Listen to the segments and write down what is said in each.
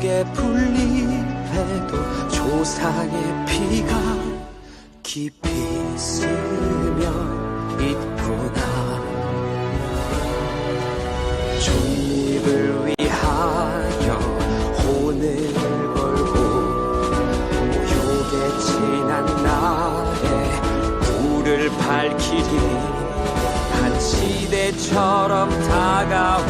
한 폭의 풀잎에도 조상의 피가 깊이 스며 있구나 종립을 위하여 혼을 걸고 모욕에 지난 날에 불을 밝히리 한 시대처럼 여명을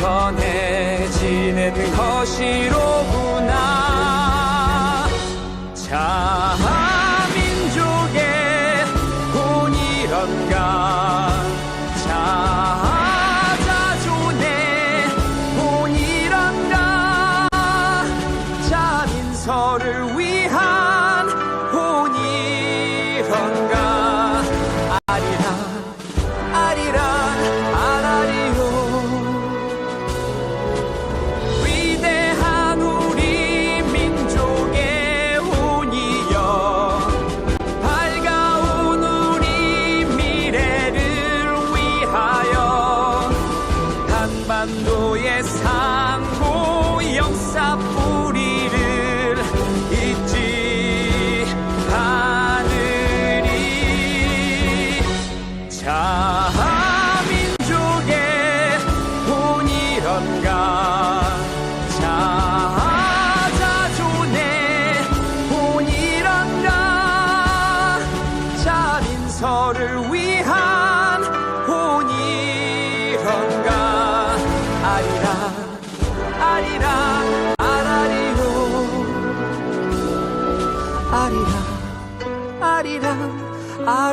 전해지는 것이로구나. 자 한반도의 상고 역사 뿌리를 잊지 않으리. 자민족의 본이런가 자자존의 본이런가 자민서를 위한 아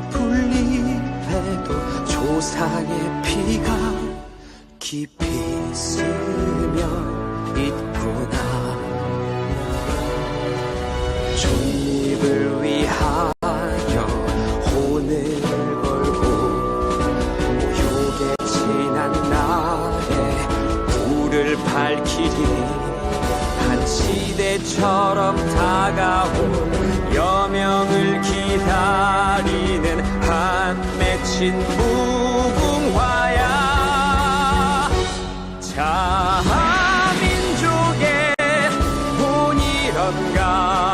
풀잎에도 조상의 피가 깊이 스며 있구나. 독립을 위하여 혼을 걸고 모욕에 지난 날에 불을 밝히리. 한 시대처럼 다가온 여명을 기다리는 한 맺힌 무궁화야. 자민족의 본이런가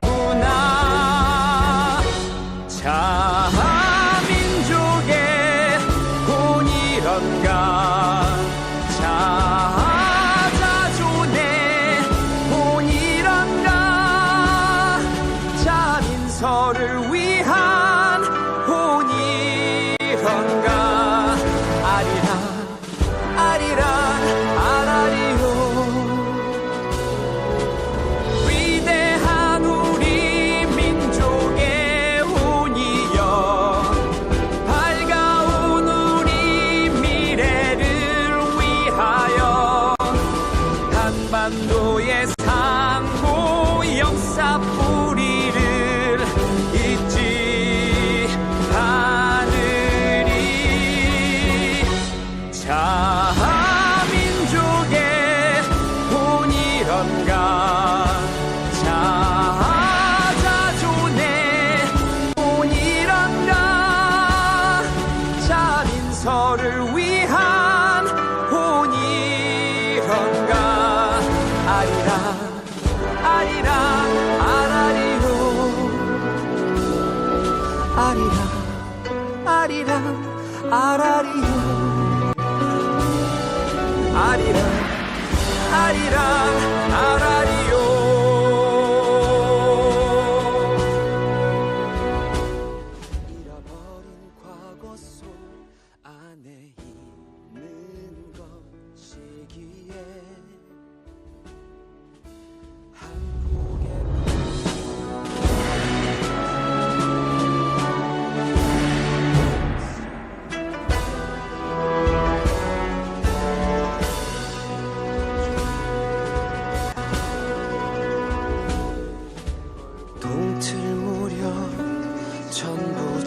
자민족의 본이런가? 자자존의 본이런가? 자민서를 위한 본이런가? 아리랑 아리랑 아라리요 아리랑 아리랑 아라리요 아리랑 아리랑 아라리요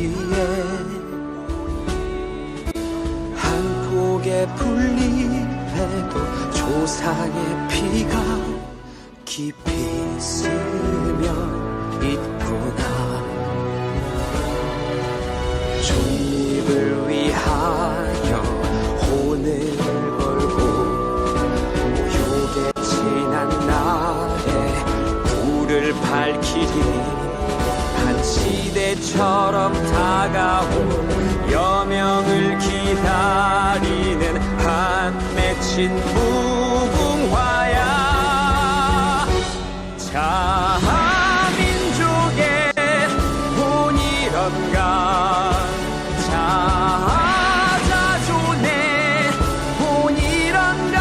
것이기에 한 폭의 풀잎에도 조상의 피가 깊이 스며 맺힌 무궁화야. 자민족의 본이런가. 자자존의 본이런가.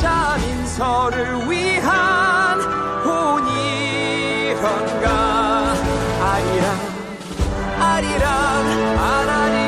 자민서를 위한 본이런가. 아리랑 아리랑 아라리